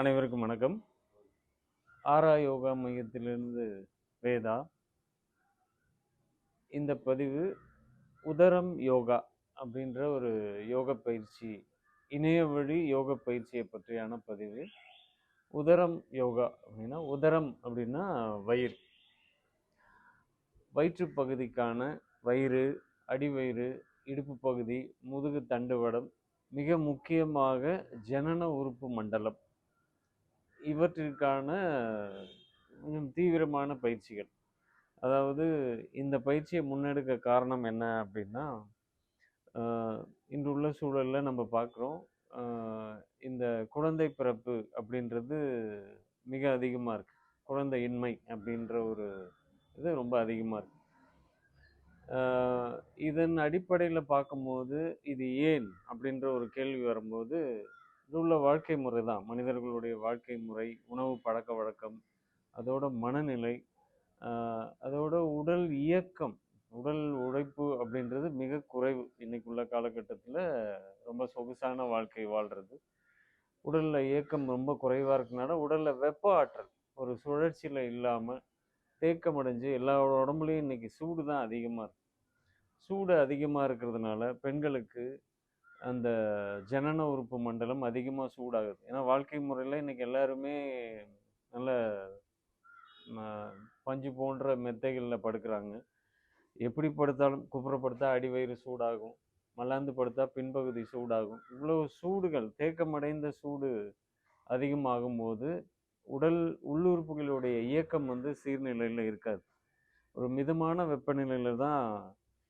அனைவருக்கும் வணக்கம். ஆரா யோகா மையத்திலிருந்து வேதா. இந்த பதிவு உதரம் யோகா அப்படின்ற ஒரு யோக பயிற்சி இணைய வழி யோக பயிற்சியை பற்றியான பதிவு. உதரம் யோகா அப்படின்னா உதரம் அப்படின்னா வயிறு. வயிற்று பகுதிக்கான வயிறு அடிவயிறு இடுப்பு பகுதி முதுகு தண்டுவடம் மிக முக்கியமாக ஜனன உறுப்பு மண்டலம். இவற்றிற்கான கொஞ்சம் தீவிரமான பயிற்சிகள். அதாவது இந்த பயிற்சியை முன்னெடுக்க காரணம் என்ன அப்படின்னா இன்று இன்றுள்ள சூழலில் நம்ம பார்க்குறோம் இந்த குழந்தை பிறப்பு அப்படின்றது மிக அதிகமாக இருக்குது குழந்தை இன்மை அப்படின்ற ஒரு இது ரொம்ப அதிகமாக இருக்குது இதன் அடிப்படையில் பார்க்கும்போது இது ஏன் அப்படின்ற ஒரு கேள்வி வரும்போது இது உள்ள வாழ்க்கை முறை தான். மனிதர்களுடைய வாழ்க்கை முறை உணவு பழக்க வழக்கம் அதோட மனநிலை அதோட உடல் இயக்கம் உடல் உழைப்பு அப்படின்றது மிக குறைவு. இன்னைக்குள்ள காலகட்டத்தில் ரொம்ப சொகுசான வாழ்க்கை வாழ்றது. உடலில் இயக்கம் ரொம்ப குறைவாக இருக்கனால உடலில் வெப்ப ஆற்றல் ஒரு சுழற்சியில் இல்லாமல் தேக்கமடைஞ்சு எல்லா உடம்புலையும் இன்னைக்கு சூடு தான் அதிகமாக இருக்கு. சூடு அதிகமாக இருக்கிறதுனால பெண்களுக்கு அந்த ஜனன உறுப்பு மண்டலம் அதிகமாக சூடாகுது. ஏன்னா வாழ்க்கை முறையில் இன்னைக்கு எல்லாருமே நல்ல பஞ்சு போன்ற மெத்தைகளில் படுக்கிறாங்க. எப்படி படுத்தாலும் குப்புறப்படுத்தா அடிவயிறு சூடாகும். மல்லாந்து படுத்தா பின்பகுதி சூடாகும். இவ்வளோ சூடுகள் தேக்கமடைந்த சூடு அதிகமாகும் போது உடல் உள்ளுறுப்புகளுடைய இயக்கம் வந்து சீர்நிலையில் இருக்காது. ஒரு மிதமான வெப்பநிலையில் தான்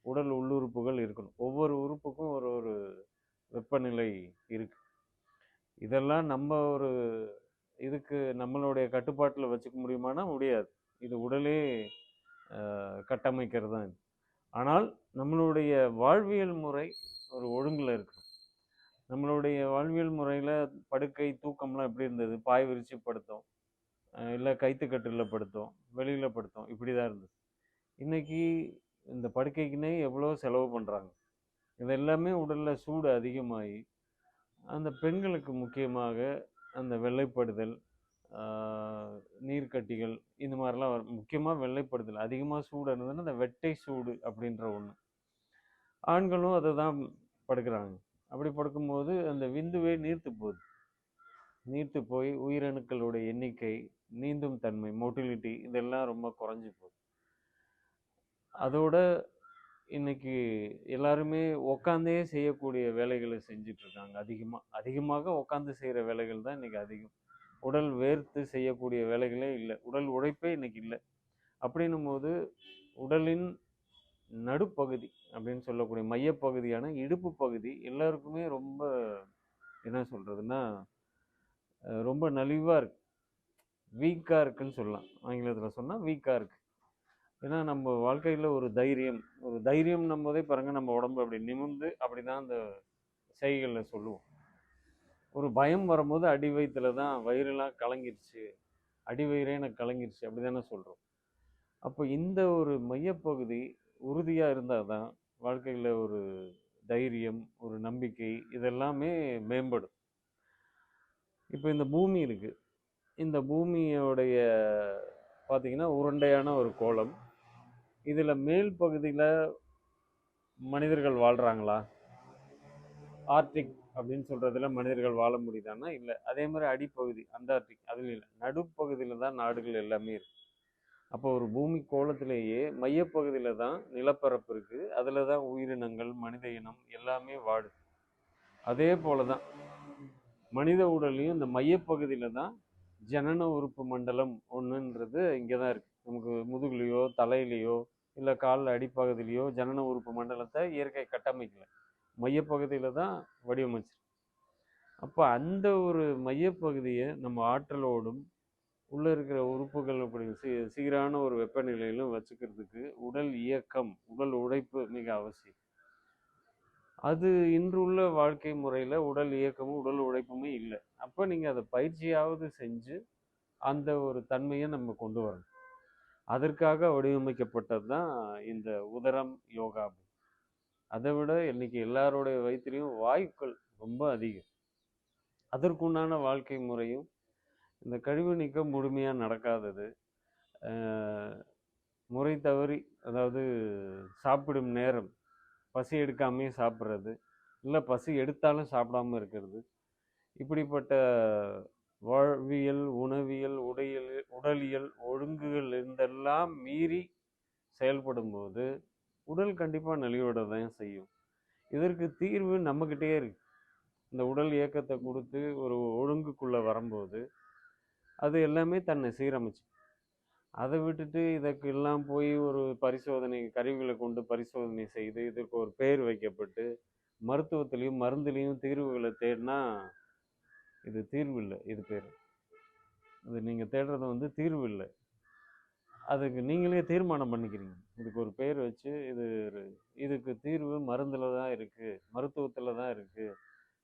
உடல் உள்ளுறுப்புகள் இருக்கணும். ஒவ்வொரு உறுப்புக்கும் ஒரு ஒரு வெப்பநிலை இருக்குது இதெல்லாம் நம்ம ஒரு இதுக்கு நம்மளுடைய கட்டுப்பாட்டில் வச்சுக்க முடியுமானா முடியாது. இது உடலே கட்டமைக்கிறது தான் ஆனால் நம்மளுடைய வாழ்வியல் முறை ஒரு ஒழுங்கில் இருக்கணும் நம்மளுடைய வாழ்வியல் முறையில் படுக்கை தூக்கம்லாம் எப்படி இருந்தது? பாய் விரிச்சு படுத்தோம். இல்லை கைத்துக்கட்டில் படுத்தோம். வெளியில் படுத்தோம். இப்படி தான் இருந்தது. இன்றைக்கி இந்த படுக்கைக்குன்னே எவ்வளோ செலவு பண்ணுறாங்க இது எல்லாமே உடலில் சூடு அதிகமாகி அந்த பெண்களுக்கு முக்கியமாக அந்த வெள்ளைப்படுதல் நீர்க்கட்டிகள் இந்த மாதிரிலாம் வரும். முக்கியமாக வெள்ளைப்படுதல். அதிகமாக சூடு இருந்ததுன்னா அந்த வெட்டை சூடு அப்படின்ற ஒன்று ஆண்களும் அதை தான் படுக்கிறாங்க. அப்படி படுக்கும்போது அந்த விந்துவே நீர்த்து போகுது. நீர்த்து போய் உயிரணுக்களுடைய எண்ணிக்கை நீந்தும் தன்மை மோட்டிலிட்டி இதெல்லாம் ரொம்ப குறைஞ்சி போகுது. அதோட இன்னைக்கு எல்லாருமே உக்காந்தே செய்யக்கூடிய வேலைகளை செஞ்சுட்டு இருக்காங்க அதிகமாக அதிகமாக உட்காந்து செய்கிற வேலைகள் தான் இன்னைக்கு அதிகம். உடல் வேர்த்து செய்யக்கூடிய வேலைகளே இல்லை. உடல் உழைப்பே இன்னைக்கு இல்லை. அப்படின்னும் போது உடலின் நடுப்பகுதி அப்படின்னு சொல்லக்கூடிய மையப்பகுதியான இடுப்பு பகுதி எல்லாருக்குமே ரொம்ப என்ன சொல்கிறதுன்னா ரொம்ப நலிவாக இருக்கு. வீக்காக இருக்குன்னு சொல்லலாம். ஆங்கிலத்தில் சொன்னால் வீக்காக இருக்குது ஏன்னா நம்ம வாழ்க்கையில் ஒரு தைரியம் ஒரு தைரியம் நம்பதே பாருங்கள் நம்ம உடம்பு அப்படி நிமிர்ந்து அப்படி தான் அந்த செய்களில் சொல்லுவோம். ஒரு பயம் வரும்போது அடி வயிற்றுல தான் வயிறுலாம் கலங்கிருச்சு அடி வயிறே எனக்கு கலங்கிருச்சு அப்படி தானே சொல்கிறோம் அப்போ இந்த ஒரு மையப்பகுதி உறுதியாக இருந்தால் தான் வாழ்க்கையில் ஒரு தைரியம் ஒரு நம்பிக்கை இதெல்லாமே மேம்படும். இப்போ இந்த பூமி இருக்குது இந்த பூமியோடைய பார்த்தீங்கன்னா உருண்டையான ஒரு கோலம். இதில் மேல் பகுதியில் மனிதர்கள் வாழ்கிறாங்களா ஆர்டிக் அப்படின்னு சொல்கிறதுல மனிதர்கள் வாழ முடியுதான்னா இல்லை. அதே மாதிரி அடிப்பகுதி அண்டார்டிக் அதில் இல்லை. நடுப்பகுதியில் தான் நாடுகள் எல்லாமே இருக்குது அப்போ ஒரு பூமி கோலத்திலேயே மையப்பகுதியில் தான் நிலப்பரப்பு இருக்குது அதில் தான் உயிரினங்கள் மனித இனம் எல்லாமே வாழுது. அதே போல தான் மனித உடல்லையும் இந்த மையப்பகுதியில் தான் ஜனன உறுப்பு மண்டலம் ஒன்றுன்றது இங்கே தான் இருக்குது நமக்கு முதுகுலையோ தலையிலையோ இல்லை காலில் அடிப்பகுதியிலையோ ஜனன உறுப்பு மண்டலத்தை இயற்கை கட்டமைக்கல. மையப்பகுதியில் தான் வடிவமைச்சிருக்கு. அப்போ அந்த ஒரு மையப்பகுதியை நம்ம ஆற்றலோடும் உள்ளே இருக்கிற உறுப்புகள் அப்படி சீ சீரான ஒரு வெப்பநிலையிலும் வச்சுக்கிறதுக்கு உடல் இயக்கம் உடல் உழைப்பு மிக அவசியம். அது இன்றுள்ள வாழ்க்கை முறையில் உடல் இயக்கமும் உடல் உழைப்புமே இல்லை. அப்போ நீங்கள் அதை பயிற்சியாவது செஞ்சு அந்த ஒரு தன்மையை நம்ம கொண்டு வரணும். அதற்காக வடிவமைக்கப்பட்டது தான் இந்த உதரம் யோகா அதை விட இன்னைக்கு எல்லாருடைய வயிற்றுலையும் வாயுக்கள் ரொம்ப அதிகம். அதற்குண்டான வாழ்க்கை முறையும் இந்த கழிவு நீக்கம் முழுமையாக நடக்காதது. முறை தவறி அதாவது சாப்பிடும் நேரம் பசி எடுக்காமே சாப்பிட்றது இல்லை பசி எடுத்தாலும் சாப்பிடாம இருக்கிறது. இப்படிப்பட்ட வாழ்வியல் உணவியல் உடையல் உடலியல் ஒழுங்குகள் இருந்தெல்லாம் மீறி செயல்படும்போது உடல் கண்டிப்பாக நலிவிட தான் செய்யும். இதற்கு தீர்வு நம்மக்கிட்டே இருக்கு. இந்த உடல் இயக்கத்தை கொடுத்து ஒரு ஒழுங்குக்குள்ளே வரும்போது அது எல்லாமே தன்னை சீரமைச்சு. அதை விட்டுட்டு இதற்கு எல்லாம் போய் ஒரு பரிசோதனை கருவிகளை கொண்டு பரிசோதனை செய்து இதற்கு ஒரு பெயர் வைக்கப்பட்டு மருத்துவத்திலையும் மருந்துலேயும் தீர்வுகளை தேடினா இது தீர்வு இல்லை இது பேர். இது நீங்கள் தேடுறது வந்து தீர்வு இல்லை. அதுக்கு நீங்களே தீர்மானம் பண்ணிக்கிறீங்க. இதுக்கு ஒரு பேர் வச்சு இது இதுக்கு தீர்வு மருந்தில் தான் இருக்குது மருத்துவத்தில் தான் இருக்குது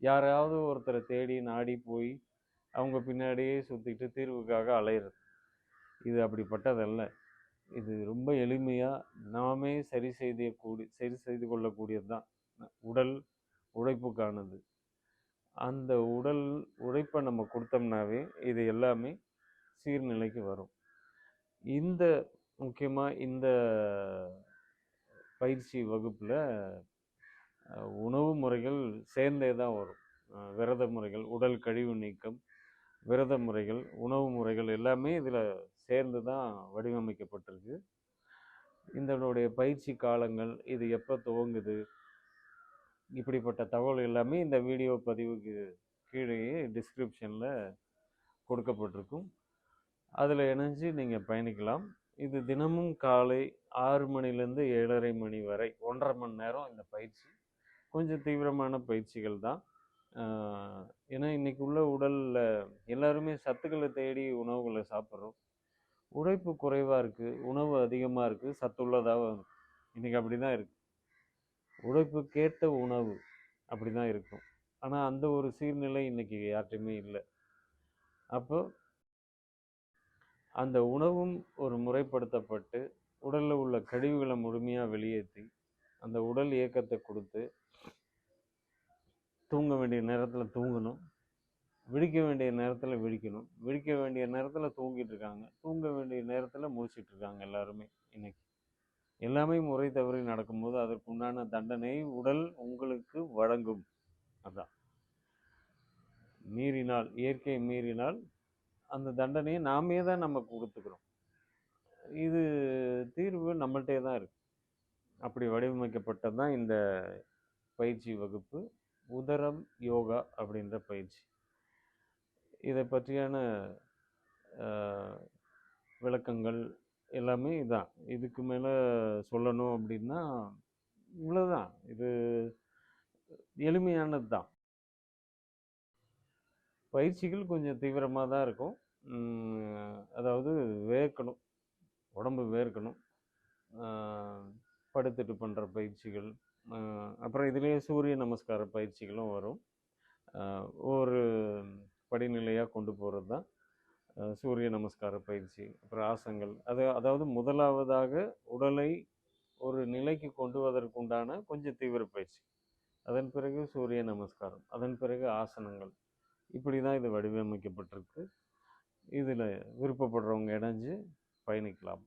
யாரையாவது ஒருத்தரை தேடி நாடி போய் அவங்க பின்னாடியே சுற்றிட்டு தீர்வுக்காக அலையிறது. இது அப்படிப்பட்டதல்ல. இது ரொம்ப எளிமையாக நாமே சரி செய்து கூடி சரி செய்து கொள்ளக்கூடியது தான் உடல் உழைப்புக்கானது. அந்த உடல் உழைப்பை நம்ம கொடுத்தோம்னாவே இது எல்லாமே சீர்நிலைக்கு வரும். இந்த முக்கியமாக இந்த பயிற்சி வகுப்பில் உணவு முறைகள் சேர்ந்தே தான் வரும். விரத முறைகள் உடல் கழிவு நீக்கம் விரத முறைகள் உணவு முறைகள் எல்லாமே இதில் சேர்ந்து தான் வடிவமைக்கப்பட்டிருக்கு. இதனுடைய பயிற்சி காலங்கள் இது எப்போ துவங்குது இப்படிப்பட்ட தகவல் எல்லாமே இந்த வீடியோ பதிவுக்கு கீழே டிஸ்கிரிப்ஷனில் கொடுக்கப்பட்டிருக்கும். அதில் இணைஞ்சு நீங்கள் பயணிக்கலாம். இது தினமும் காலை ஆறு மணிலேருந்து ஏழரை மணி வரை ஒன்றரை மணி நேரம் இந்த பயிற்சி. கொஞ்சம் தீவிரமான பயிற்சிகள் தான். ஏன்னா இன்றைக்கி உள்ள உடலில் எல்லாருமே சத்துக்களை தேடி உணவுகளை சாப்பிட்றோம். உழைப்பு குறைவாக இருக்குது உணவு அதிகமாக இருக்குது சத்துள்ளதாக இன்றைக்கி அப்படி தான் இருக்குது உழைப்புக்கேற்ற உணவு அப்படி தான் இருக்கும். ஆனால் அந்த ஒரு சீர்நிலை இன்னைக்கு யார்கிட்டையுமே இல்லை. அப்போ அந்த உணவும் ஒரு முறைப்படுத்தப்பட்டு உடலில் உள்ள கழிவுகளை முழுமையாக வெளியேற்றி அந்த உடல் இயக்கத்தை கொடுத்து தூங்க வேண்டிய நேரத்தில் தூங்கணும். விழிக்க வேண்டிய நேரத்தில் விழிக்கணும். விழிக்க வேண்டிய நேரத்தில் தூங்கிட்டு இருக்காங்க. தூங்க வேண்டிய நேரத்தில் முழிச்சிட்டு இருக்காங்க எல்லாருமே இன்னைக்கு. எல்லாமே முறை தவறி நடக்கும்போது அதற்குண்டான தண்டனை உடல் உங்களுக்கு வழங்கும். அதான். மீறினால் இயற்கையை மீறினால் அந்த தண்டனையை நாமே தான் நம்ம கொடுத்துக்கிறோம். இது தீர்வு நம்மள்ட்டே தான் இருக்கு. அப்படி வடிவமைக்கப்பட்டது தான் இந்த பயிற்சி வகுப்பு. உதரம் யோகா அப்படின்ற பயிற்சி. இதை பற்றியான விளக்கங்கள் எல்லாமே இதான். இதுக்கு மேலே சொல்லணும் அப்படின்னா இவ்வளோதான் இது எளிமையானது தான். பயிற்சிகள் கொஞ்சம் தீவிரமாக தான் இருக்கும். அதாவது வேர்க்கணும். உடம்பு வேர்க்கணும். படுத்துட்டு பண்ணுற பயிற்சிகள். அப்புறம் இதுலேயே சூரிய நமஸ்கார பயிற்சிகளும் வரும். ஒரு படிநிலையாக கொண்டு போகிறது தான் சூரிய நமஸ்கார பயிற்சி அப்புறம் ஆசனங்கள் அது அதாவது முதலாவதாக உடலை ஒரு நிலைக்கு கொண்டு வருவதற்குண்டான கொஞ்சம் தீவிர பயிற்சி. அதன் பிறகு சூரிய நமஸ்காரம் அதன் பிறகு ஆசனங்கள். இப்படி தான் இது வடிவமைக்கப்பட்டிருக்கு. இதில் விருப்பப்படுறவங்க இணைஞ்சு பயணிக்கலாம்.